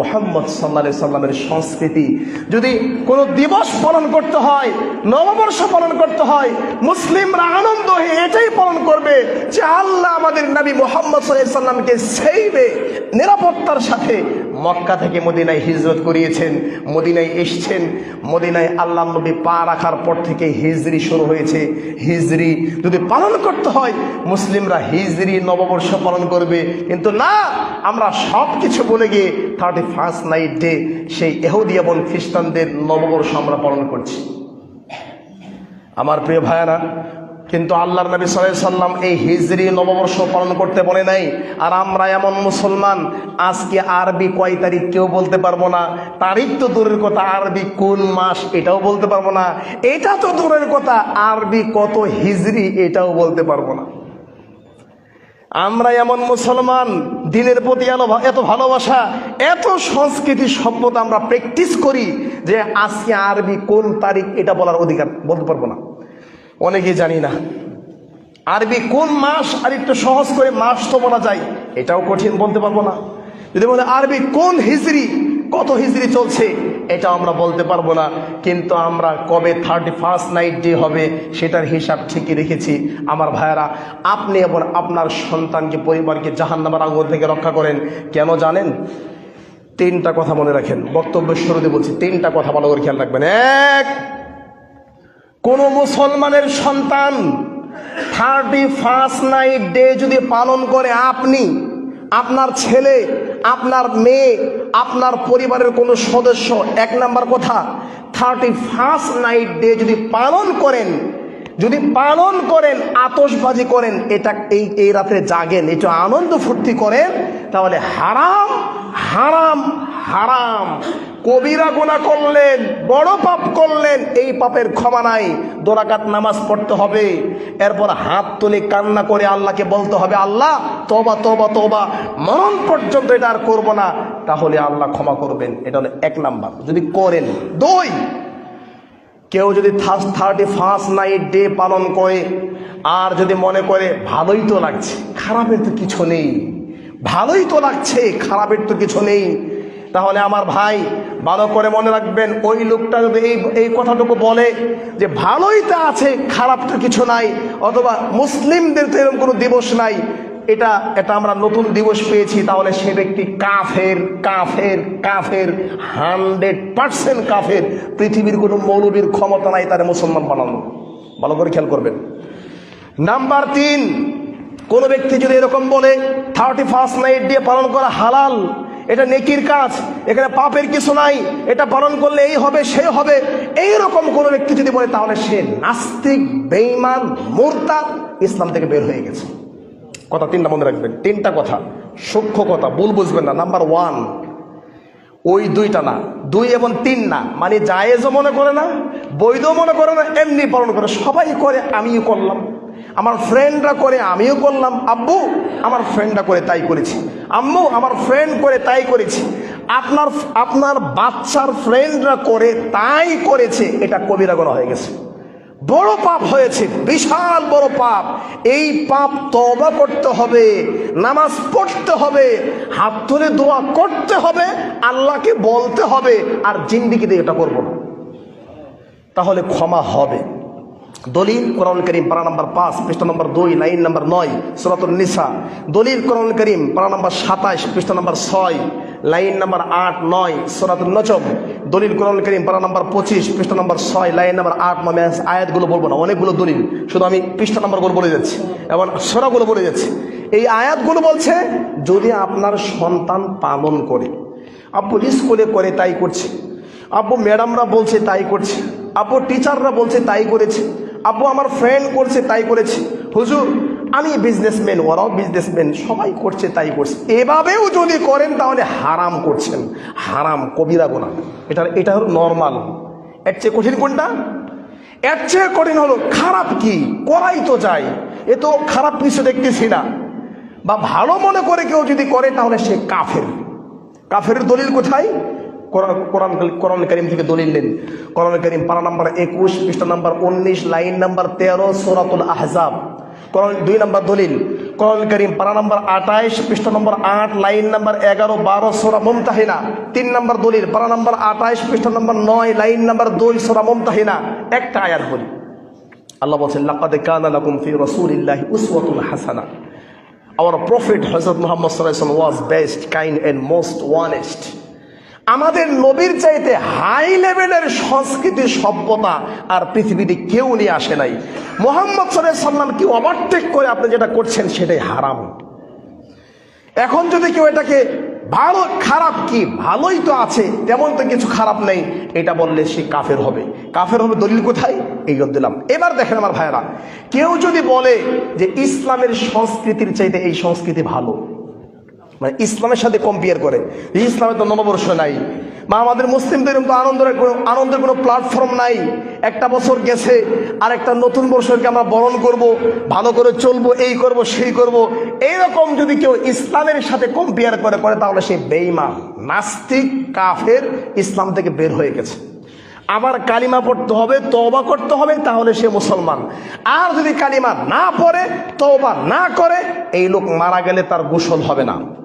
মোহাম্মদ সাল্লা সাল্লামের সংস্কৃতি। যদি কোনো দিবস পালন করতে হয়, নববর্ষ পালন করতে হয়, মুসলিমরা আনন্দ হয়ে এটাই পালন করবে যে আল্লাহ আমাদের নবী মোহাম্মদ সাল্লামকে সেইবে নিরাপত্তার সাথে মক্কা থেকে মদিনায় হিজরত করিয়েছেন, মদিনায় এসছেন, মদিনায় আল্লাহ নবী পা রাখার পর থেকে হিজরি শুরু হয়েছে। হিজরি যদি পালন করতে হয়, মুসলিমরা হিজরি নববর্ষ পালন করবে। কিন্তু না, আমরা সব কিছু বলে গিয়ে থার্টি ফার্স্ট নাইট ডে সেই এহুদি এবং খ্রিস্টানদের নববর্ষ আমরা পালন করছি। আমার প্রিয় ভাইয়ারা কিন্তু আল্লাহর নবী সাল্লাল্লাহু সাল্লাম এই হিজরি নববর্ষ পালন করতে বলে নাই। আর আমরা এমন মুসলমান, আজকে আরবি কয় তারিখ কেউ বলতে পারব না। তারিখ তো দূরের কথা, আরবি কোন মাস এটাও বলতে পারব না। এটা তো দূরের কথা, আরবি কত হিজরি এটাও বলতে পারব না। আমরা এমন মুসলমান দিনের প্রতি এত ভালোবাসা, এত সংস্কৃতি সভ্যতা আমরা প্র্যাকটিস করি যে আজকে আরবি কোন তারিখ এটা বলার অধিকার বলতে পারব না। অনেকেই জানি না। আরবি কোন মাস আর একটু সহজ করে মাস তো বলা যায়, এটাও কঠিন বলতে পারব না। যদি বলে আরবি কোন হিজড়ি কত হিজড়ি চলছে এটা আমরা বলতে পারব না। কিন্তু আমরা কবে থার্টি ফার্স্ট নাইট ডে হবে, সেটার হিসাব ঠিকই রেখেছি। আমার ভাইয়েরা, আপনি এবং আপনার সন্তানকে, পরিবারকে জাহান্নামার আঙ্গুল থেকে রক্ষা করেন। কেন জানেন? তিনটা কথা মনে রাখেন। বক্তব্য শুরুতে বলছি, তিনটা কথা ভালো করে খেয়াল রাখবেন। এক কোন মুসলমানের সন্তান থার্টি ফার্স্ট নাইট ডে যদি পালন করে আপনি, আপনার ছেলে, আপনার মেয়ে, আপনার পরিবারের কোনো সদস্য, এক নাম্বার কথা থার্টি ফার্স্ট নাইট ডে যদি পালন করেন, যদি পালন করেন, আতশবাজি করেন, এটা এই এই রাতে জাগেন এটা আনন্দ ফুর্তি করেন, তাহলে হারাম হারাম হারাম। কবিরা গোনা করলেন, বড় পাপ করলেন, এই পাপের ক্ষমা নাই। দোরাকাত নামাজ পড়তে হবে। এরপর হাত তুলে কান্না করে আল্লাহকে বলতে হবে, আল্লাহ তোবা তোবা তোবা মরণ পর্যন্ত এটা আর করব না। তাহলে আল্লাহ ক্ষমা করবেন। এটা হলো এক নাম্বার। যদি করেন, দুই। কেউ যদি থার্টি ফার্স্ট নাইট ডে পালন করে, আর যদি মনে করে, ভালোই তো লাগছে, খারাপের তো কিছু নেই। ভালোই তো লাগছে, খারাপের তো কিছু নেই। তাহলে আমার ভাই, ভালো করে মনে রাখবেন, ওই লোকটা যদি এই এই কথাটুকু বলে যে ভালোই তো আছে, খারাপ তো কিছু নাই, অথবা মুসলিমদের তো এরকম কোনো দিবস নাই, এটা এটা আমরা নতুন দিবস পেয়েছি, তাহলে সে ব্যক্তি কাফের কাফের কাফের, হান্ড্রেড পার্সেন্ট কাফের, পৃথিবীর কোনো মৌলবীর ক্ষমতা নাই, তার মুসলমান বানানো। ভালো করে খেয়াল করবেন। নাম্বার তিন কোনো ব্যক্তি যদি এরকম বলে, থার্টি ফার্স্ট নাইট দিয়ে পালন করা হালাল, এটা নেকির কাজ, এখানে পাপের কিছু নাই, এটা পালন করলে এই হবে, সে হবে এই রকম কোনো ব্যক্তি যদি বলে, তাহলে সে নাস্তিক, বেঈমান মোরতা ইসলাম থেকে বের হয়ে গেছে। কথা তিনটা মনে রাখবেন। তিনটা কথা। সূক্ষ্ম কথা, ভুল বুঝবেন না। নাম্বার ওয়ান, ওই দুইটা না। দুই এবং তিন না। মানে জায়েজও মনে করে না বৈধ মনে করে না, এমনি পালন করে। সবাই করে, আমিও করলাম। আমার ফ্রেন্ডরা করে আমিও করলাম। আব্বু, আমার ফ্রেন্ডরা করে তাই করেছি। আম্মু, আমার ফ্রেন্ড করে তাই করেছি। আপনার আপনার বাচ্চার ফ্রেন্ডরা করে তাই করেছে, এটা কবিরা গোনা হয়ে গেছে। বড় পাপ হয়েছে, বিশাল বড় পাপ। এই পাপ তবা করতে হবে, নামাজ পড়তে হবে, হাত ধরে দোয়া করতে হবে, আল্লাহকে বলতে হবে, আর জিন্দিগিতে এটা করব না। তাহলে ক্ষমা হবে। দলিল কোরআন করিম, পারা নাম্বার পাঁচ, পৃষ্ঠা নম্বর দুই, লাইন নাম্বার নয় সুরাতুল নিসা। দলিল কোরআন করিম, পারা নাম্বার সাতাশ, পৃষ্ঠা নাম্বার ছয়, লাইন নাম্বার আট, নয় সুরাতুল নচম দলিল কোরআন করিম, পারা নাম্বার পঁচিশ, পৃষ্ঠা নাম্বার ছয়, লাইন নাম্বার আট নয় আয়াতগুলো বলব না, অনেকগুলো দলিল। শুধু আমি পৃষ্ঠা নাম্বারগুলো বলে যাচ্ছি এবং সোরাগুলো বলে যাচ্ছি। এই আয়াতগুলো বলছে, যদি আপনার সন্তান পালন করে আব্বু স্কুলে করে তাই করছে আব্বু ম্যাডামরা বলছে তাই করছে আব্বু টিচাররা বলছে তাই করেছে আব্বু আমার ফ্রেন্ড করছে, তাই করেছি। হুজুর, আমি বিজনেসম্যান ওরাও বিজনেসম্যান সবাই করছে, তাই করছে। এভাবেও যদি করেন, তাহলে হারাম করছেন। হারাম, কবিরা গোনা। এটা এটা হলো নর্মাল এর চেয়ে কঠিন কোনটা? এর চেয়ে কঠিন হলো, খারাপ কি? করাই তো চাই এ তো খারাপ কিছু দেখতেছি না। বা ভালো মনে করে কেউ যদি করে, তাহলে সে কাফের। কাফের দলিল কোথায়? কোরআন কোরআন কোরআন করিম থেকে দলিল নেন। কোরআন করিম পারা নাম্বার একুশ পৃষ্ঠা নাম্বার উনিশ লাইন নাম্বার তেরো সোরাতুল আহজাব। কোরআন দুই নাম্বার দলিল। করণ করিম পারা নম্বর আঠাইশ পৃষ্ঠ নম্বর আট লাইন নম্বর এগারো বারো সোরা মমতাহিনা। তিন নম্বর দলিল পারা নম্বর আঠাইশ পৃষ্ঠ নম্বর নয় লাইন নম্বর দুই সোরা মমতাহিনা। একটা আয়াত বলি। আল্লাহ বলছেন লাকাদ কানা লাকুম ফি রাসূলিল্লাহি উসওয়াতুন হাসানা। Our Prophet Hazrat Muhammad was best, kind and most honest. আমাদের নবীর চাইতে হাই লেভেলের সংস্কৃতি সভ্যতা আর পৃথিবীতে কেউ নিয়ে আসে নাই। মোহাম্মদ সাল্লাম কি ওভারটেক করে আপনি যেটা করছেন সেটাই হারাম। এখন যদি কেউ এটাকে ভালো, খারাপ কি, ভালোই তো আছে, তেমন তো কিছু খারাপ নেই, এটা বললে সে কাফের হবে। কাফের হবে দলিল কোথায়? এই দিলাম এবার দেখেন আমার ভাইয়েরা, কেউ যদি বলে যে ইসলামের সংস্কৃতির চাইতে এই সংস্কৃতি ভালো মানে ইসলামের সাথে কম্পেয়ার করে। যে ইসলামের তো নববর্ষ নাই। বা আমাদের মুসলিমদের তো আনন্দের কোনো আনন্দের কোনো প্ল্যাটফর্ম নাই। একটা বছর গেছে আর একটা নতুন বছরকে আমরা বরণ করব, ভালো করে চলবো, এই করব, সেই করব। এইরকম যদি কেউ ইসলামের সাথে কম্পেয়ার করে করে, তাহলে সে বেইমান নাস্তিক, কাফের ইসলাম থেকে বের হয়ে গেছে। আবার কালিমা পড়তে হবে, তওবা করতে হবে, তাহলে সে মুসলমান। আর যদি কালিমা না পড়ে, তওবা না করে, এই লোক মারা গেলে তার গোসল হবে না।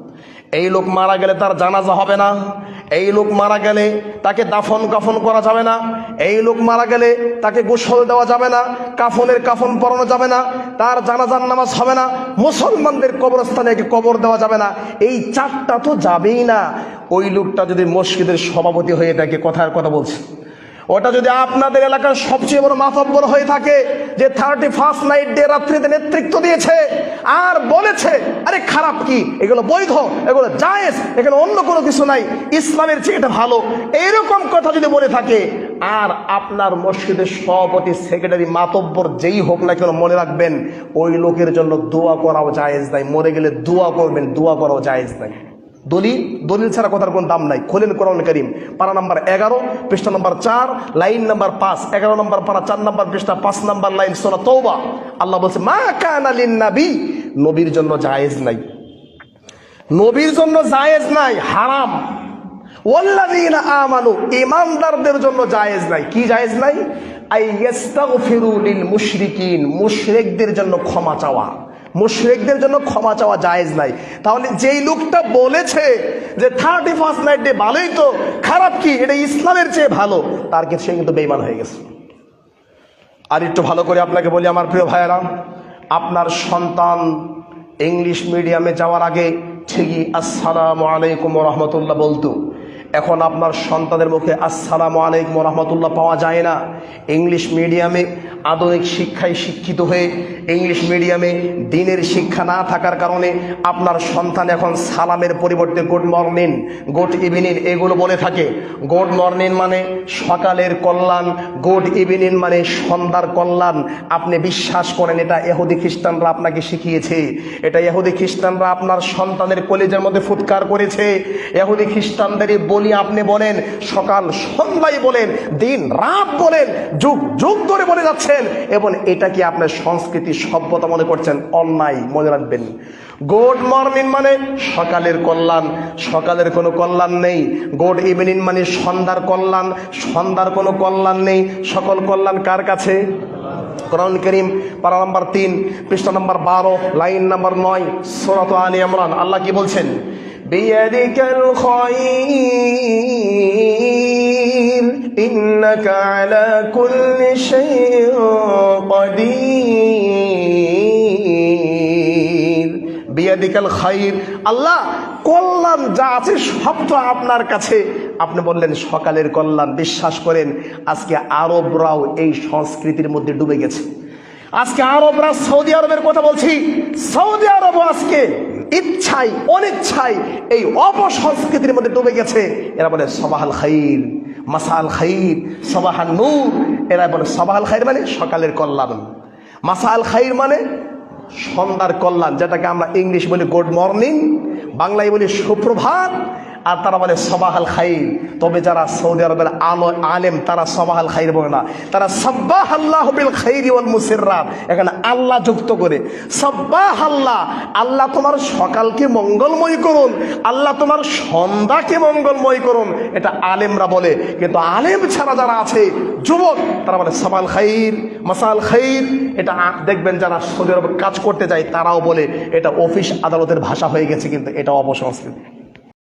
এই লোক মারা গেলে তার জানাজা হবে না। এই লোক মারা গেলে তাকে দাফন কাফন করা যাবে না। এই লোক মারা গেলে তাকে গোসল দেওয়া যাবে না। কাফনের কাফন পরানো যাবে না। তার জানাজার নামাজ হবে না। মুসলমানদের কবরস্থানে একে কবর দেওয়া যাবে না। এই চারটা তো যাবেই না। ওই লোকটা যদি মসজিদের সভাপতি হয়ে থাকে কথার কথা বলছে। ওটা যদি আপনাদের এলাকার সবচেয়ে বড় মাতব্বর হয়ে থাকে যে থার্টি ফার্স্ট নাইট ডে রাত্রিতে নেতৃত্ব দিয়েছে আর বলেছে, আরে খারাপ কি? এগুলো বৈধ, এগুলো জায়েজ এখানে অন্য কোনো কিছু নাই। ইসলামের চেয়ে এটা ভালো। এইরকম কথা যদি বলে থাকে, আর আপনার মসজিদের সভাপতি, সেক্রেটারি, মাতব্বর যেই হোক না কেন মনে রাখবেন, ওই লোকের জন্য দোয়া করাও জায়েজ নাই। মরে গেলে দোয়া করবেন, দোয়া করাও জায়েজ নাই। দলিল দলিল ছাড়া কথার কোনো দাম নাই। খোলেন কোরআন করিম, পারা নাম্বার এগারো, পৃষ্ঠা নাম্বার চার, লাইন নাম্বার পাঁচ, এগারো নাম্বার পারা, চার নাম্বার পৃষ্ঠা, পাঁচ নাম্বার লাইন সোনা তৌবা আল্লাহ বলছে, মা কানালিন নাবি নবীর জন্য জায়েজ নাই। নবীর জন্য জায়েজ নাই, হারাম। আমানু ইমানদারদের জন্য জায়েজ নাই। কি জায়েজ নাই? আই ইস্তাগফিরু মুশরিকিন মুশরিকদের জন্য ক্ষমা চাওয়া। মুশরিকদের জন্য ক্ষমা চাওয়া জায়েজ নাই। তাহলে যেই লোকটা বলেছে যে থার্টি ফার্স্ট নাইট ডে ভালোই তো, খারাপ কি? এটা ইসলামের চেয়ে ভালো। তার কিন্তু সে কিন্তু বেইমান হয়ে গেছে। আর একটু ভালো করে আপনাকে বলি, আমার প্রিয় ভাইয়েরা, আপনার সন্তান ইংলিশ মিডিয়ামে যাওয়ার আগে ঠিকই, আসসালামু আলাইকুম রহমতুল্লাহ বলতো। এখন আপনার সন্তানের মুখে আসসালামু আলাইকুম রহমতুল্লাহ পাওয়া যায় না। ইংলিশ মিডিয়ামে আধুনিক শিক্ষায় শিক্ষিত হয়ে ইংলিশ মিডিয়ামে দিনের শিক্ষা না থাকার কারণে আপনার সন্তান এখন সালামের পরিবর্তে গুড মর্নিং গুড ইভিনিং এগুলো বলে থাকে। গুড মর্নিং মানে সকালের কল্যাণ গুড ইভিনিং মানে সন্ধ্যার কল্যাণ। আপনি বিশ্বাস করেন এটা এহুদি খ্রিস্টানরা আপনাকে শিখিয়েছে। এটা এহুদি খ্রিস্টানরা আপনার সন্তানের কলেজের মধ্যে ফুৎকার করেছে। এহুদি খ্রিস্টানদেরই বলি আপনি বলেন, সকাল সন্ধ্যায় বলেন, দিন রাত বলেন, যুগ যুগ ধরে বলে যাচ্ছেন, এবং এটা কি আপনার সংস্কৃতি সভ্যতা মনে করছেন? অন্যায় মনে রাখবেন। গুড মর্নিং মানে সকালের কল্যাণ, সকালের কোনো কল্যাণ নেই। গুড ইভিনিং মানে সন্ধ্যার কল্যাণ, সন্ধ্যার কোনো কল্যাণ নেই। সকল কল্যাণ কার কাছে? কোরআন করিম, পারা নম্বর তিন, পৃষ্ঠা নম্বর বারো, লাইন নম্বর নয়, সোরাত আলী ইমরান। আল্লাহ কি বলছেন? বিয়াদিকাল বিয়াদিকাল খাইর। আল্লাহ, কল্যাণ যা আছে সব তো আপনার কাছে। আপনি বললেন, সকালের কল্যাণ, বিশ্বাস করেন, আজকে আরবরাও এই সংস্কৃতির মধ্যে ডুবে গেছে। আজকে আরবরা সৌদি আরবের কথা বলছি। সৌদি আরব আজকে ইচ্ছাই অনিচ্ছাই এই অপসংস্কৃতির মধ্যে ডুবে গেছে। এরা বলে সবাহাল খাইর, মাসাল খাইর, সবাহান নূর। এরা বলে সবাহাল খাইর মানে সকালের কল্যাণ। মাসাল খাইর মানে সন্ধ্যার কল্যাণ যেটাকে আমরা ইংলিশ বলি গুড মর্নিং বাংলায় বলি সুপ্রভাত আর তারা বলে সবাহাল খাইর। তবে যারা সৌদি আরবের আলো আলেম, তারা সবাহাল খাইর বলে না। তারা সব্বাহ আল্লাহ খাইরি ওয়াল মুসিররাত। এখানে আল্লাহ যুক্ত করে সব্বাহ আল্লাহ আল্লাহ তোমার সকালকে মঙ্গলময় করুন, আল্লাহ তোমার সন্ধ্যাকে মঙ্গলময় করুন, এটা আলেমরা বলে। কিন্তু আলেম ছাড়া যারা আছে, যুবক, তারা বলে সবাল খাইর, মাসাল খাইর। এটা দেখবেন যারা সৌদি আরবে কাজ করতে যায়, তারাও বলে, এটা অফিস আদালতের ভাষা হয়ে গেছে, কিন্তু এটা অপসংস্কৃতি।